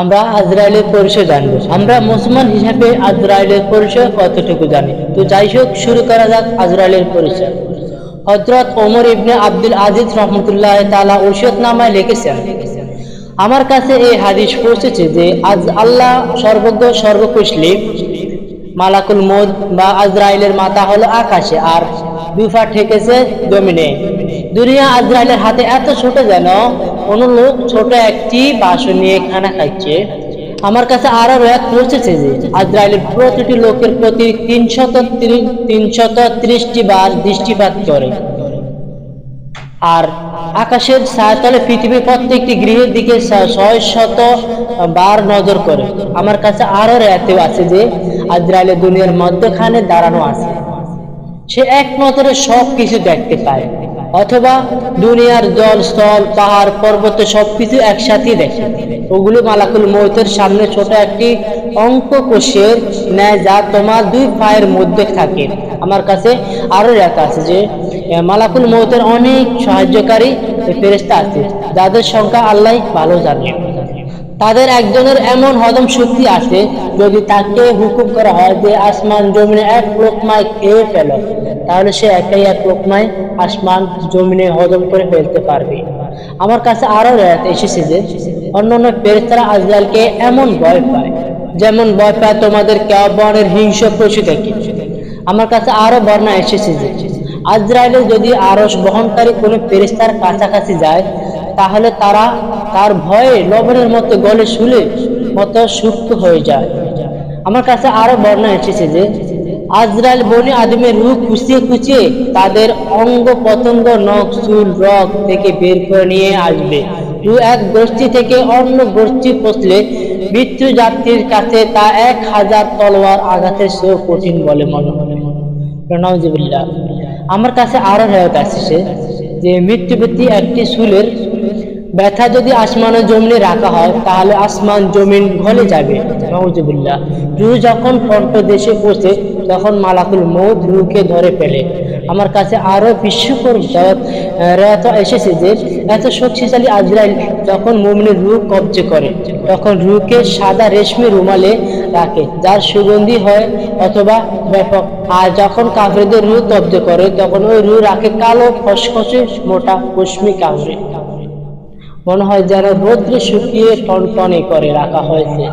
আমরা আজরায়েলের পরিচয় জানব। আমরা মুসলমান হিসাবে আজরায়েলের পরিচয় কতটুকু জানি? তো যাই হোক, শুরু করা যাক আজরায়েলের পরিচয়। হজরত ওমর ইবনে আব্দুল আজিজ রহমতুল্লাহ তালা ওসিয়ত নামায় লিখেছেন, আমার কাছে এই হাদিস পৌঁছেছে যে আজ আল্লাহ সর্বজ্ঞ, সর্বকুশলী মালাকুল মোদ বা আজরাইলের মাথা হলো আকাশে আর দুফা ঠেকেছে জমিনে। দুনিয়া আজরাইলের হাতে এত ছোট যেন কোন লোক ছোট একটি বাসন নিয়ে খানা খাচ্ছে। আমার কাছে আরও এক পৌঁছেছে যে আজরাইলের প্রতিটি লোকের প্রতি তিনশত তিনশত ত্রিশটি বার দৃষ্টিপাত করে। আর আকাশের ছায়াতলে পৃথিবীর প্রত্যেকটি গৃহের দিকে ছয় শত বার নজর করে। আমার কাছে আরও রেতেও আছে যে আজরাইলের দুনিয়ার মধ্যখানে দাঁড়ানো আছে। সে এক নজরে সব কিছু দেখতে পায়। অথবা দুনিয়ার জল, স্থল, পাহাড়, পর্বত সবকিছু একসাথে দেখে। ওগুলো মালাকুল মৌতের সামনে ছোট একটি অঙ্ক কোষের ন্যায় যা তোমার দুই পায়ের মধ্যে থাকে। আমার কাছে আরও লেখা আছে যে মালাকুল মৌতের অনেক সাহায্যকারী ফেরেস্তা আছে, যাদের সংখ্যা আল্লাহ ভালো জানে। তাদের একজনের এমন হজম শক্তি আছে যদি তাকে হুকুম করা হয় যে আসমান জমিনে এক লোকমায় খেয়ে ফেল, তাহলে সে একাই এক লোকমায় আসমান জমিনে হজম করে ফেলতে পারবে। আমার কাছে আরও রেয়াত এসেছে যে, অন্যান্য ফেরেস্তারা আজরালকে এমন ভয় পায়, যেমন ভয় পায় তোমাদের কেবনের হিংস্র পশু থেকে আমার কাছে আরও বর্ণনা এসেছে যে, আজরাইলে যদি আরস বহনকারী কোনো ফেরেস্তার কাছাকাছি যায়, তাহলে তারা তার ভয়ে লবণের মতো গলে শুলে মতো সুপ্ত হয়ে যায়। আমার কাছে আরও বর্ণনা এসেছে যে, আজরাইল বনি আদমের রূপ কুচিয়ে কুচিয়ে তাদের অঙ্গ পতঙ্গ নখ, চুল রক থেকে বের করে নিয়ে আসবে। রু এক গোষ্ঠী থেকে অন্য গোষ্ঠী পৌঁছলে মৃত্যু যাত্রীর কাছে তা এক হাজার তলোয়ার আঘাতের চেয়েও কঠিন বলে মনে মনে প্রণাউজিবিল্লাহ আমার কাছে আরও রেওয়াত আসছে যে মৃত্যুবৃত্তি একটি চুলের ব্যথা যদি আসমান ও জমিনে রাখা হয়, তাহলে আসমান জমিন গলে যাবে। নওজুবিল্লাহ রু যখন কণ্ঠ দেশে পৌঁছে, তখন মালাকুল মৌত রুকে ধরে ফেলে। আমার কাছে আরও বিস্ময়কর রেওয়াত এসেছে যে, এত শক্তিশালী আজরাইল যখন মুমিনের রু কবজে করে, তখন রুকে সাদা রেশমি রুমালে রাখে, যার সুগন্ধি হয় অথবা ব্যাপক। আর যখন কাফেরদের রু কবজে করে, তখন ওই রু রাখে কালো, খসখসে, মোটা কুশ্মি কামড়ে মনে হয় যেন রোদ্রে শুকিয়ে টনটনে করে রাখা হয়েছে।